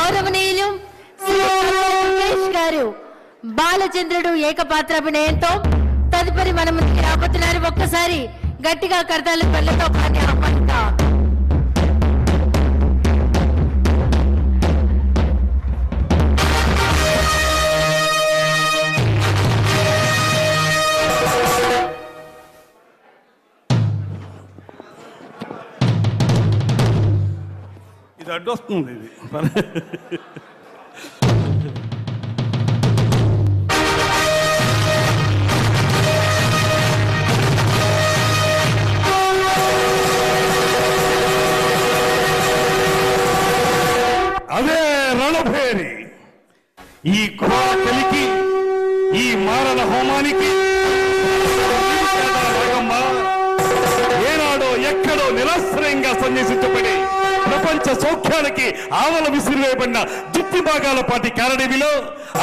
గౌరవనీయులు గారు. బాలచంద్రుడు ఏకపాత్రాభినయంతో తదుపరి మనం రాబోతున్నారు ఒక్కసారి గట్టిగా కర్తాల పల్లెతో పాటి ఆహ్వానిద్దాం ఇది అడ్డొస్తుంది ఇది. అదే రణభేరి. ఈ ఘోర కలికి ఈ మారణ హోమానికి ఏనాడో ఎక్కడో నిరాశ్రయంగా సన్యసించబడి ప్రపంచ సౌఖ్యానికి ఆవల విసిరివేయబడిన దుప్పి భాగాల పాటి కారడివిలో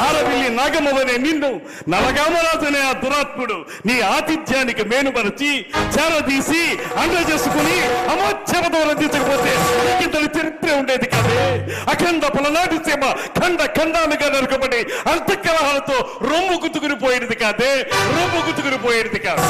ఆరవిల్లి నాగమవనే నిన్ను నలగామరాజనే అనే ఆ దురాత్ముడు నీ ఆతిథ్యానికి మేనుపరచి చేరదీసి అండ చేసుకుని అమోచ్చరతో రందించకపోతే ఇంతటి చరిత్ర ఉండేది కాదే. అఖండ పలనాటి సీమ ఖండ ఖండాలుగా నరకబడి అంతఃకలహాలతో రొమ్ము గుతుకుని పోయేది కాదే. రొమ్ము గుతుకుని పోయేది కాదు.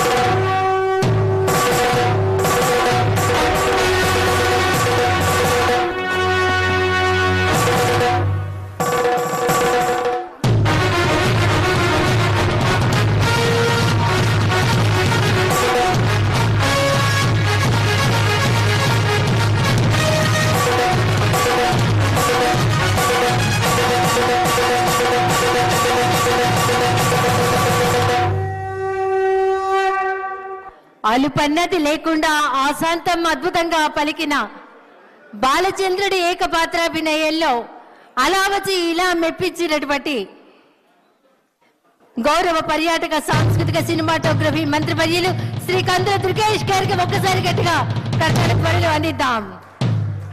అలుపన్నది లేకుండా ఆశాంతం అద్భుతంగా పలికిన బాలచంద్రుడి ఏకపాత్రాభినయంలో అలావచి ఇలా మెప్పించినటువంటి గౌరవ పర్యాటక సాంస్కృతిక సినిమాటోగ్రఫీ మంత్రివర్యులు శ్రీ కందుల దుర్గేష్ గారికి ఒక్కసారి గట్టిగా కర్ణాటక పనులు అందిద్దాం.